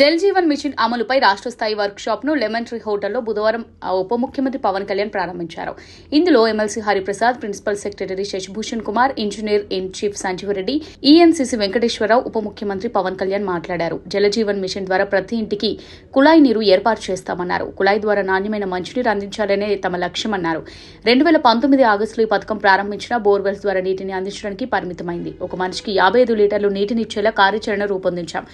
Jal Jeevan machine అమలుపై రాష్ట్ర స్థాయి వర్క్ షాప్ను లెమన్ ట్రీ హోటల్లో బుధవారం ఉప ముఖ్యమంత్రి పవన్ కళ్యాణ్ ప్రారంభించారు. ఇందులో MLC Hariprasad principal secretary Shashibhushan Kumar engineer in chief Sanjeeva Reddy ENCC Venkateswara Rao ఉప ముఖ్యమంత్రి పవన్ కళ్యాణ్ మాట్లాడారు. జల జీవన్ మిషన్ ద్వారా ప్రతి ఇంటికి కుళాయి నీరు ఏర్పాటు చేస్తామన్నారు. కుళాయి ద్వారా నాణ్యమైన మంచినీరు అందించాలనే తమ లక్ష్యమన్నారు రెండు వేల పంతొమ్మిది ఆగస్టులో ఈ పథకం ప్రారంభించిన బోర్వెల్స్ ద్వారా నీటిని అందించడానికి పరిమితమైంది. ఒక మనిషికి యాభై ఐదు లీటర్లు నీటినిచ్చేలా కార్యాచరణ రూపొందించాం.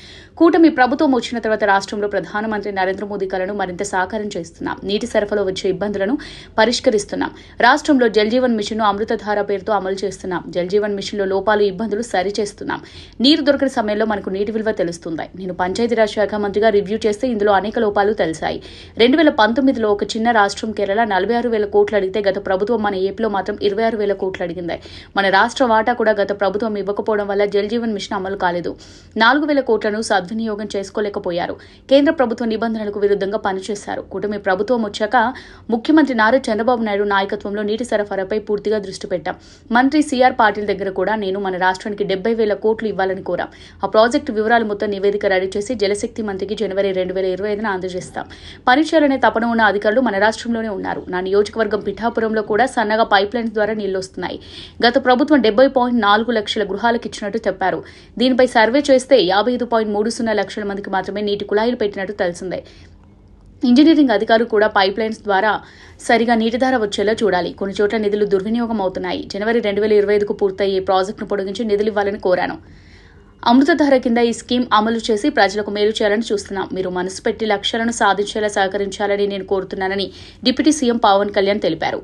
కూటమి ప్రభుత్వం వచ్చిన తర్వాత రాష్ట్రంలో ప్రధానమంత్రి నరేంద్ర మోదీ కలను మరింత సాకారం చేస్తున్నాం. నీటి సరఫరా వచ్చే ఇబ్బందులను పరిష్కరిస్తున్నాం. రాష్ట్రంలో జల్ జీవన్ మిషన్ను అమృతధార పేరుతో అమలు చేస్తున్నాం. జల్ జీవన్ మిషన్ లోపాలు ఇబ్బందులు సరిచేస్తున్నాం. నీరు దొరకని సమయంలో మనకు నీటి విలువ తెలుస్తుంది. నేను పంచాయతీరాజ్ శాఖ మంత్రిగా రివ్యూ చేస్తే ఇందులో అనేక లోపాలు తెలిసాయి. రెండు వేల పంతొమ్మిదిలో ఒక చిన్న రాష్ట్రం కేరళ నలభై ఆరు వేల కోట్లు అడిగితే గత ప్రభుత్వం మన ఏపీలో మాత్రం ఇరవై ఆరు వేల కోట్లు అడిగింది. మన రాష్ట్ర వాటా కూడా గత ప్రభుత్వం ఇవ్వకపోవడం వల్ల జల్ జీవన్ మిషన్ అమలు కాలేదు. నాలుగు వేల కోట్లను సద్వినియోగం చేసుకోలేకపోయారు కేంద్ర ప్రభుత్వ నిబంధనలకు విరుద్ధంగా పనిచేశారు. కూటమి ప్రభుత్వం వచ్చాక ముఖ్యమంత్రి నారా చంద్రబాబు నాయుడు నాయకత్వంలో నీటి సరఫరాపై పూర్తిగా దృష్టి పెట్టాం. మంత్రి సిఆర్ పాటిల్ దగ్గర కూడా నేను మన రాష్ట్రానికి డెబ్బై వేల కోట్లు ఇవ్వాలని కోరాం. ఆ ప్రాజెక్టు వివరాలు మొత్తం నివేదిక రెడీ చేసి జలశక్తి మంత్రికి జనవరి రెండు వేల ఇరవై ఐదున అందజేస్తాం. పనిచేయాలనే తపన ఉన్న అధికారులు మన రాష్ట్రంలోనే ఉన్నారు. నా నియోజకవర్గం పిఠాపురంలో కూడా సన్నగా పైప్ లైన్స్ ద్వారా నీళ్ళు వస్తున్నాయి. గత ప్రభుత్వం డెబ్బై పాయింట్ నాలుగు లక్షల గృహాలకు ఇచ్చినట్టు చెప్పారు. దీనిపై సర్వే చేస్తే యాభై ఐదు పాయింట్ మూడు సున్నా లక్షల మందికి మాత్రమే నీటి కుళాయిలు పెట్టినట్టు తెలిసిందే. ఇంజనీరింగ్ అధికారులు కూడా పైప్ లైన్స్ ద్వారా సరిగా నీటిధార వచ్చేలా చూడాలి. కొన్ని చోట్ల నిధులు దుర్వినియోగం అవుతున్నాయి జనవరి రెండు వేల ఇరవై ఐదుకు పూర్తయ్యే ప్రాజెక్టును పొడిగించి నిధులు ఇవ్వాలని కోరాను. అమృతధార కింద ఈ స్కీమ్ అమలు చేసి ప్రజలకు మేలు చేయాలని చూస్తున్నాం. మీరు మనసు పెట్టి లక్ష్యాలను సాధించేలా సహకరించాలని నేను కోరుతున్నానని డిప్యూటీ సీఎం పవన్ కళ్యాణ్ తెలిపారు.